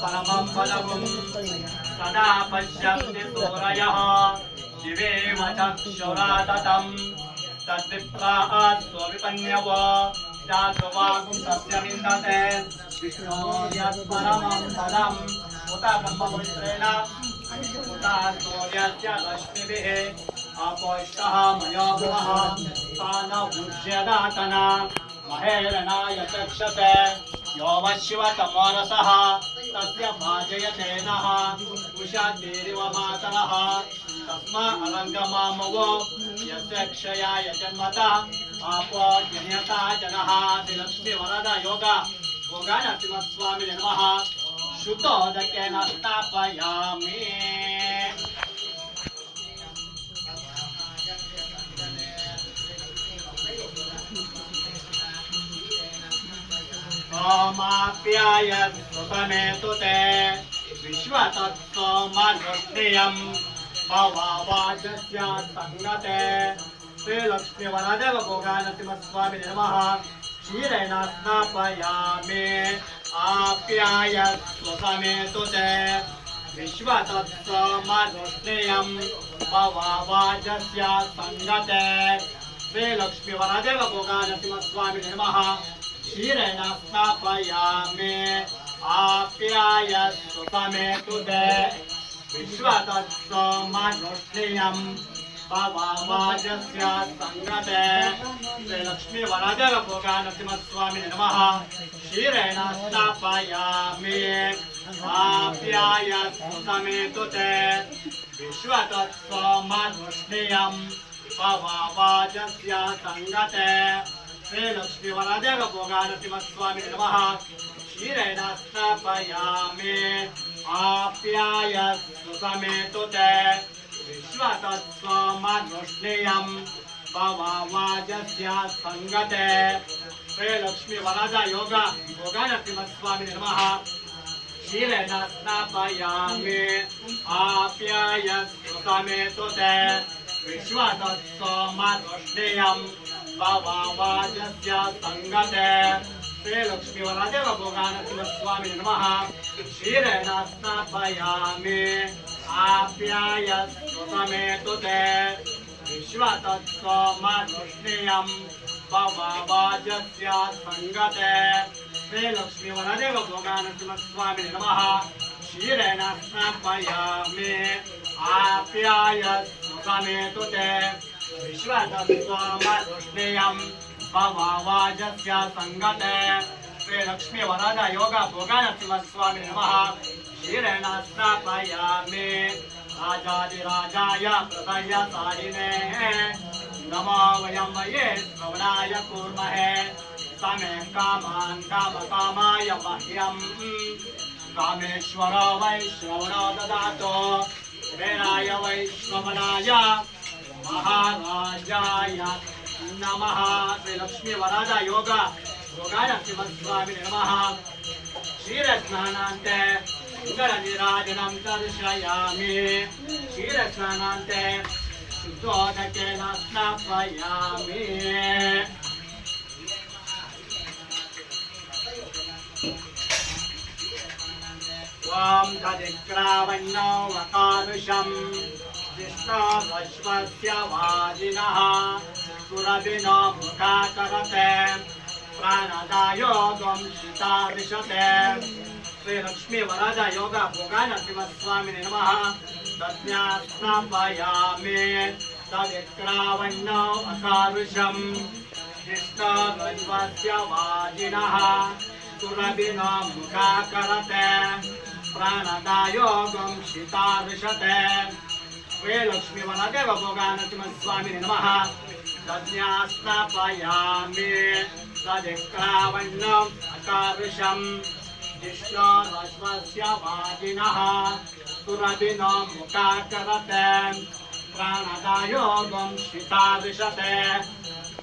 परमं पदम् सदा पश्यन्ति सूरयः। दिवेव चक्षुरा तद्विप्राः स्वविपन्यव जातुवागुं सत्यमिन्दते विष्णो यत्परमं पदम् उत ब्रह्मपुत्रेण। उत सूर्यस्य रश्मिभिः अपोष्टः मयो सा न भुज्यदातना महेरणाय चक्षते यो वशिवतमोरसः तस्य भाजयते नः। उषाद्भिरिव मातरः तस्मा अरङ्गमामवो यस्य क्षयाय जन्मता। आपो जनियता जनः। श्रीलक्ष्मीवरद योग। योगानरसिंहस्वामी नमः। शुद्धोदकेन स्थापयामि। ओमाप्याय सुतमेतु ते विश्वतत्त्वमनुष्ठियम् भवावाचस्य सङ्गते श्रीलक्ष्मीवरदेव भोगानसिंहस्वामी नमः क्षीरेण स्नापयामि आप्याय सुतमेतु ते विश्वतत्त्वमनुष्ठियम् भवावाचस्य सङ्गते भोगानसिंहस्वामी नमः क्षीरेण स्थापयामि आप्याय सुतमेतु ते। विश्वतत्त्वमनुष्ठियम् भवावाजस्य सङ्गते। श्रीलक्ष्मीवरदेव भोगानसिंहस्वामी नमः क्षीरेण स्थापयामि आप्याय सुतमेतु ते विश्वतत्त्वमनुष्ठियम् भवावाजस्य सङ्गते। श्रीलक्ष्मीवरदेव भोगानसिंहस्वामी नमः क्षीरेण स्थापयामि आप्याय सुसमेतु ते विश्वतत्त्वमनुष्णीयम् भवावाजस्य सङ्गते श्रीलक्ष्मीवरद योग भोगानसिंहस्वामी नमः क्षीरेण स्नापयामि आप्याय सुसमेतु ते विश्वतत्त्वमनुष्णीयम् भवावाजस्य सङ्गते श्रीलक्ष्मीवरदेव भोगानसिंहस्वामी नमः। क्षीरेण स्नापयामि आप्याय सुतमेतु ते विश्वतत्त्वमनुष्णीयम् भवावाजस्य सङ्गते श्रीलक्ष्मीवरदेव भोगानसिंहस्वामी नमः। क्षीरेण स्नापयामि आप्याय सुतमेतु ते विश्वतत्त्वमनुष्णीयम् भवावाजस्य सङ्गते। श्रीलक्ष्मीवरद नमः। क्षीरेण स्नापयामि राजादिराजाय हृदय साहिने नमो वयं वये श्रवणाय कुर्महे। समे कामान् कामकामाय मह्यम् कामेश्वर वै श्रवणो ददातु। वेणाय महाराजाय नमः श्रीलक्ष्मीवरद योग योगानसिंहस्वामी नमः क्षीरस्नानान्ते मङ्गलनिराजनं दर्शयामि क्षीरस्नानान्ते शुद्धोदकेन स्नापयामि त्वां तदिक्रावण्णो वकादृशम् कृष्णवश्वस्य वाजिनः सुरभिनो मुखाकरते प्राणदायो त्वं शिताविशते श्रीलक्ष्मीवरद योग भोगानसिंहस्वामी नमः तज्ञास्नापयामि तदिक्रावण्णो अकारुषम्। कृष्णवश्वस्य वाजिनः सुरभिनो मुखाकरते प्राणदायो त्वं शिताविशते श्रीलक्ष्मीवरदेव भोगानसिंहस्वामी नमः तज्ञास्नापयामि तदिक्रावण्णम् अकारुषम् विष्णोरश्वस्य वाजिनः सुरभिनो मुखाकरते प्राणदायोगं शिताविशते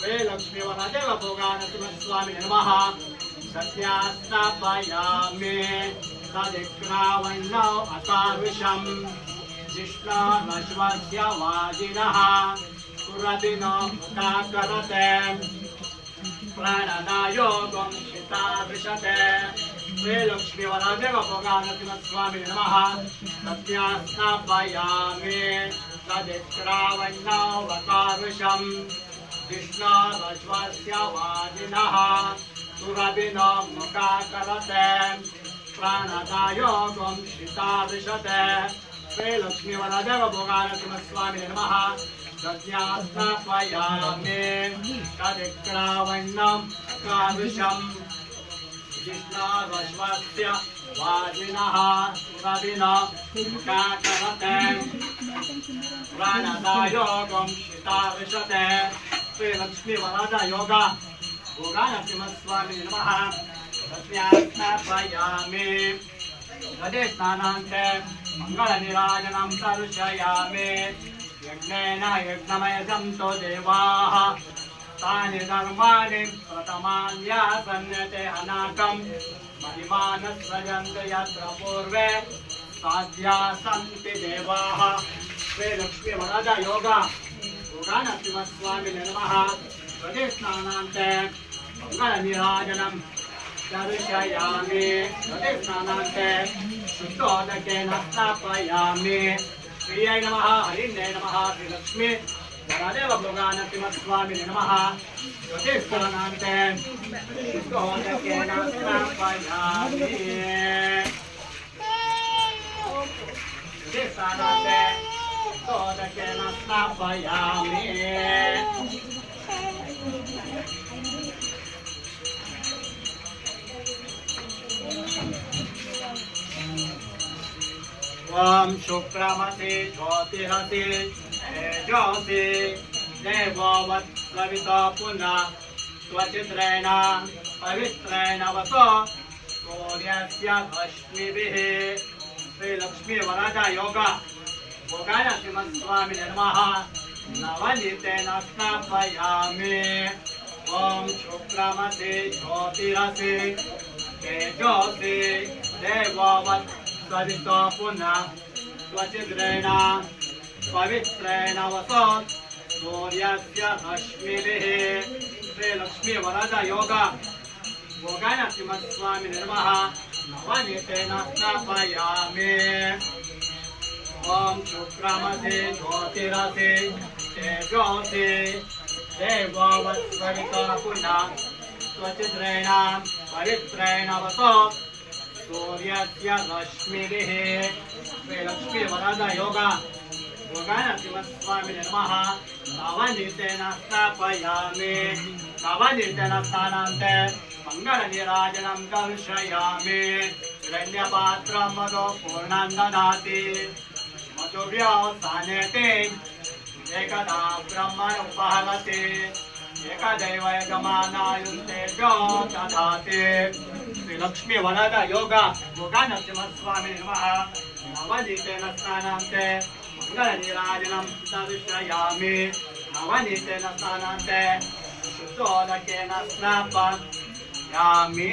श्रीलक्ष्मीवरदेव भोगानसिंहस्वामी नमः सत्यास्नापयामि तदिक्रावण्णौ अकारुषम्। विष्णोरश्वस्य वाजिनः सुरभिनो मुखाकरते प्राणदायोगं शिताविशते श्रीलक्ष्मी वरादेव भोगानतिमस्वामी नमः। तस्या स्नापयामि तदित्रावण्णवकारुषम् विष्णोरश्वस्य वादिनः सुरभिनो मुखाकरते प्राणदायोगं शिताविशते श्रीलक्ष्मीवरदेव भोगानतिमस्वामी नमः तस्या स्नापयामि तदित्रावण्णं कारुषम् कृष्णावश्वस्य वाजिनः रविना मुखाकरते प्राणदायोगं मङ्गलनिराजनं दर्शयामि। यज्ञेन यज्ञमयजं तो देवाः। तानि धर्माणि प्रथमान्यासन्यते अनाकं महिमानस्रजन्त यत्र पूर्वे साध्या सन्ति देवाः। श्रीलक्ष्मीवरद योग योगानसिंहस्वामी नमः हृदय स्नानान्ते मङ्गलनिराजनं दर्शयामि। हृदय स्नानान्ते शुद्धोदकेन स्थापयामि श्रियै नमः हरिण्ये नमः, श्रीलक्ष्मी। वरदेव भोगानसिंहस्वामी नमः। हृदय स्नानान्ते शुद्धोदकेन स्थापयामि हृदय स्नानान्ते शुद्धोदकेन स्थापयामि ॐ शुक्रमसि ज्योतिरसि तेजोसि देववत्सविता पुनः, स्वचित्रेण, पवित्रेण वसो, सूर्यस्य रश्मिभिः श्रीलक्ष्मीवरद योग भोगाय श्रीमत्स्वामी नमः, नवनीतेन स्नापयामि ॐ शुक्रमसि ज्योतिरसि तेजोसि देववत् सविता पुनः स्वचिद्रेण पवित्रेण वसत् सूर्यस्य रश्मिभिः श्रीलक्ष्मीवरद योग भोगाय श्रीमत्स्वामी निर्मः नवनीतेन स्थापयामि ॐ शुक्रमसि ज्योतिरसि तेजोसि देववत्सविता पुनः स्वचिद्रेण पवित्रेण वसत् सूर्यस्य रश्मिभिः। श्रीलक्ष्मीवरद योग। योगाय शिवस्वामी नमः। नवनीतेन स्थापयामि। नवनीतेन स्थानान्ते मङ्गलनिराजनं दर्शयामि। हिरण्यपात्रं मधु पूर्णं ददाति उपहरति। एकदैव यजमानायुन्ते दधाति श्रीलक्ष्मी वरद योग योगानरसिंहस्वामी नमः नवनीतेन स्नानान्ते मङ्गलनीराजनं दर्शयामि नवनीतेन स्नानान्ते शुद्धोदकेन स्नापयामि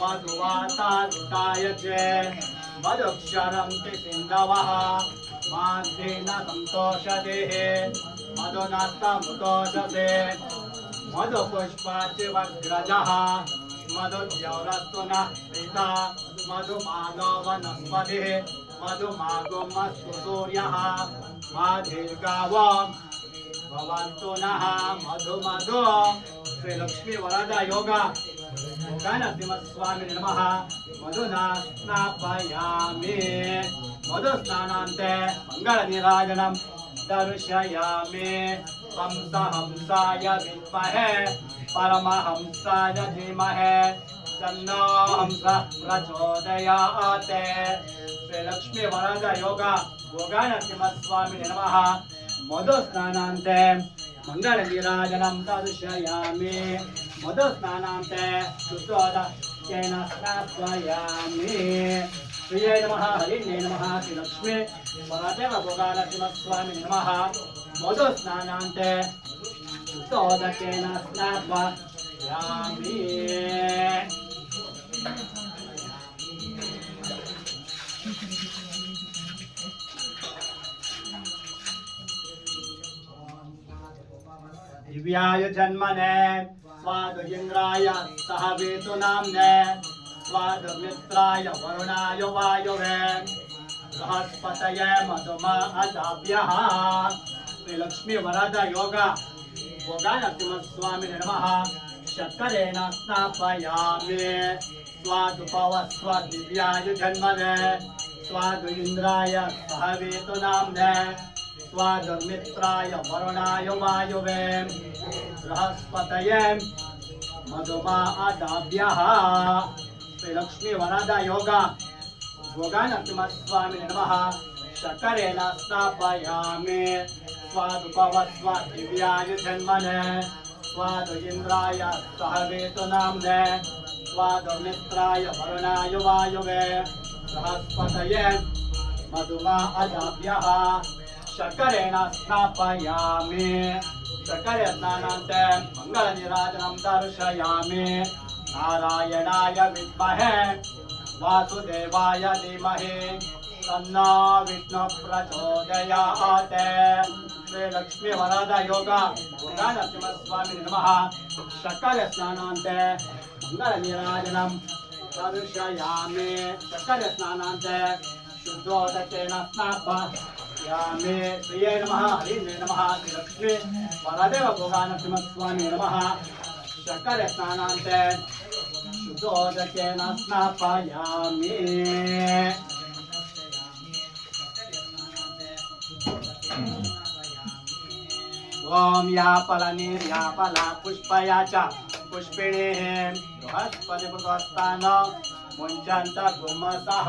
मधुवाताय च मधुक्षरं सिन्धवः माध्येन सन्तोषदेः मधुनस्तमुतोषते मधुपुष्पाचिवग्रजः मधुद्यौरस्तु नः प्रीता मधुमानो वनस्पतिः मधुमागुमस्तु सूर्यः माधिर्गाव भवन्तु नः मधु मधु श्रीलक्ष्मी वरद योग गणसिंहस्वामि नमः मधुनास्नापयामि। मधुस्नानान्ते मङ्गलनिराजनं दर्शयामि। हंसहंसाय विद्महे परमहंसाय धीमहे तन्नो हंस प्रचोदयात् श्रीलक्ष्मीवरदयोग मधुस्नानां ते सुस्तोदेन स्नात्वयामि श्रिये नमः, हरिण्ये नमः, श्रीलक्ष्मे। वरदेव भोगानसिंहस्वामि नमः। मधुस्नानां ते दिव्याय जन्मने स्वाद सह वेतु नाम्ने स्वाद मित्राय वरुणाय वायुवे बृहस्पतये मधुमा अदाभ्यः श्री लक्ष्मी वरद योग योगानरसिंहस्वामी नमः। शर्करेण स्नापयामि। जन्मने स्वादु इन्द्राय सह वेतु नाम्ने स्वादुर्मित्राय वरुणाय वायुवे, बृहस्पतये मधुमा आदाभ्यः। श्रीलक्ष्मी वरद योग योगानरसिंहस्वामी नमः। शकरेण स्नापयामि स्वादुपवस्व दिव्याय जन्मने। स्वादु इन्द्राय सह नाम्ने स्वादुमित्राय वरुणाय वायुवे। बृहस्पतये मधुमा अदाभ्यः शर्करेण स्नापयामि शर्करे स्नानान्ते मङ्गलनिराजनं दर्शयामि। नारायणाय विद्महे, वासुदेवाय धीमहि तन्नो विष्णु प्रचोदयात्। श्री लक्ष्मी वरद योग योगानरसिंहस्वामी नमः। शर्करे स्नानान्ते मङ्गलनिराजनं दर्शयामि। शर्करे स्नानान्ते शुद्धोदकेन स्नापयामि श्रिये नमः हरिणे नमः, श्रीलक्ष्मी वरदेव भोगानरसिंहस्वामी नमः। शर्करे स्नानान्ते शुद्धोदकेन स्नापयामि। ॐ यापल निर्यापल पुष्पया च पुष्पिणीः बृहस्पतिपुत्रस्तान मुञ्चन्त गुमसः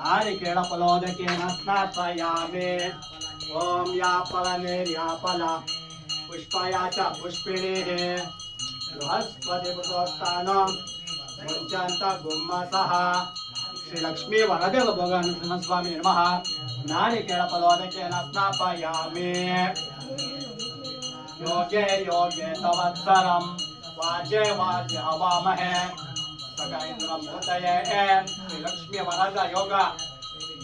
नारिकेळफलोदकेन स्नापयामि ॐ यापलनिर्यापल पुष्पया च पुष्पिणीः। बृहस्पतिपुत्रस्थानं मुञ्चन्त गुम्मसः। श्रीलक्ष्मी वरदेव भोगानरसिंहस्वामी नमः। नारिकेळफलोदकेन स्नापयामि योगे योगे तवत्सरं। वाजे वाजे हवामहे। सकाळेंद्रम भूतये एम श्री लक्ष्मी वरद योग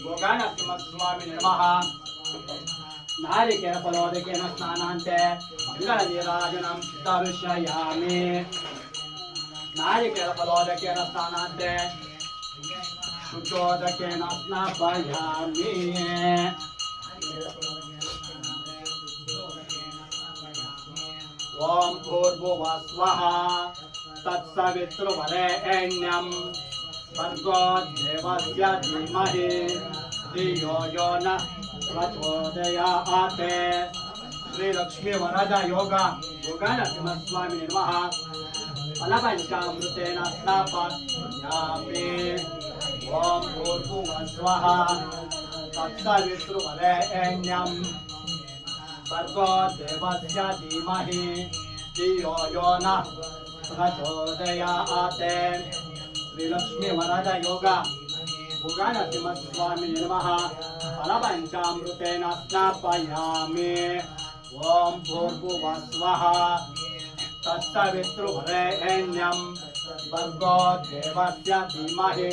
योगानरसिंहस्वामी नमः नारिकेळ फलोदकेन स्नानान्ते मङ्गलनीराजनं दर्शयामि नारिकेळ स्नानान्ते शुद्धोदकेन स्नापयामि ॐ तत्सवितृवरेण्यं भर्गो देवस्य धीमहि धियो यो न प्रचोदयात् श्रीलक्ष्मी वरद योग योगानरसिंहस्वामी नमः। फलपञ्चामृतेन स्नापयामि ॐ देवस्य धीमहि धियो यो नः प्रचोदयात् श्रीलक्ष्मी वरद योग भुगनसिंहस्वामी नमः। फलपञ्चामृतेन स्नापयामि ॐ भूर्भुवस्वः। तत्सवितृभरेण्यं भर्गो देवस्य धीमहि।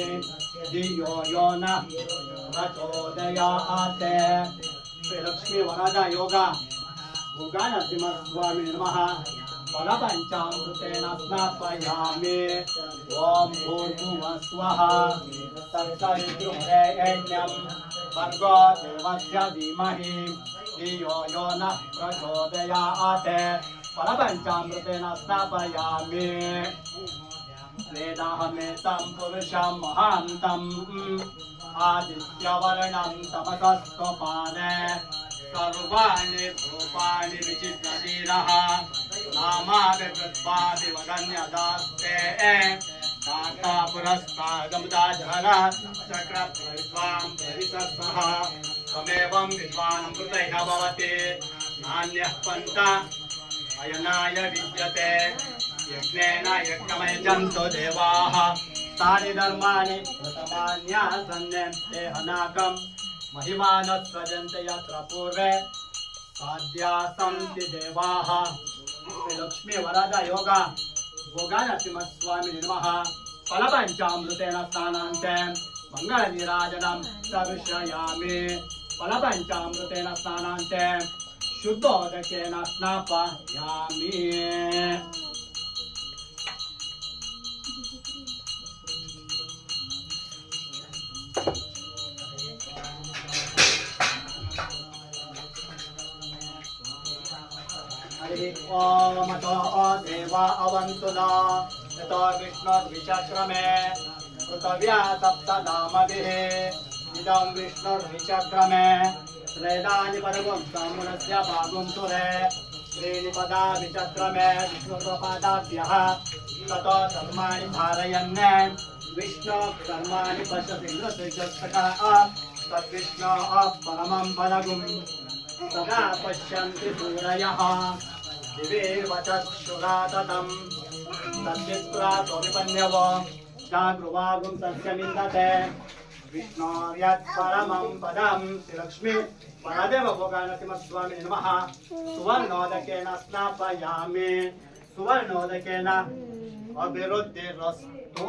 धियो यो नः। प्रचोदयात् श्रीलक्ष्मी वरद योग भुगनसिंहस्वामी नमः। फलपञ्चामृतेन स्नापयामि। ॐ भूर्भुवस्वः तत्सवितृभरेण्यं भर्गो देवस्य धीमहि। धियो यो नः प्रचोदयात्। फलपञ्चामृतेन स्नापयामि। वेदाहमेतं पुरुषं महान्तम्। आदित्यवर्णं तमसस्वपाने सर्वाणि भूपाणि विचित्रधीरः नामापि कृत्वापि वदन्यदास्ते दाता पुरस्तागमुदा जन चक्रप्रविद्वां प्रविशस्वः त्वमेवं विद्वान् कृतैः भवति नान्यः पन्था अयनाय विद्यते यज्ञेन यज्ञमयजन्तो देवाः तानि धर्माणि प्रथमान्यासन्ने महिमानः सजन्ते यत्र पूर्वे साध्या सन्ति देवाः श्रीलक्ष्मी वरद योग भोगानरसिंहस्वामी नमः फलपञ्चामृतेन स्नानान्ते मङ्गलनीराजनं दर्शयामि फलपञ्चामृतेन स्नानान्ते शुद्धोदकेन स्नापयामि। हरिः अतो देवा अवन्तु न यतो विष्णुर्विचक्रमे। पृथिव्या सप्तनामभिः इदं विष्णुर्विचक्रमे। त्रेदानि पदगुं सामुनस्य भागुं सुरे। त्रीणि पदा विचक्रमे विष्णुर्वपादाभ्यः ततो धर्माणि धारयन् विष्णु कर्माणि पश्यति तद्विष्णोः परमं पदगुं सदा पश्यन्ति सूरयः दिवेर्वचक्षुरा ततं तद्विप्रा विपन्यव जागृवागुं तस्यमिन्दते विष्णोर्यत् परमं पदं। श्रीलक्ष्मी परदेव स्नापयामि। सुवर्णोदकेन अभिवृद्धिरस्तु।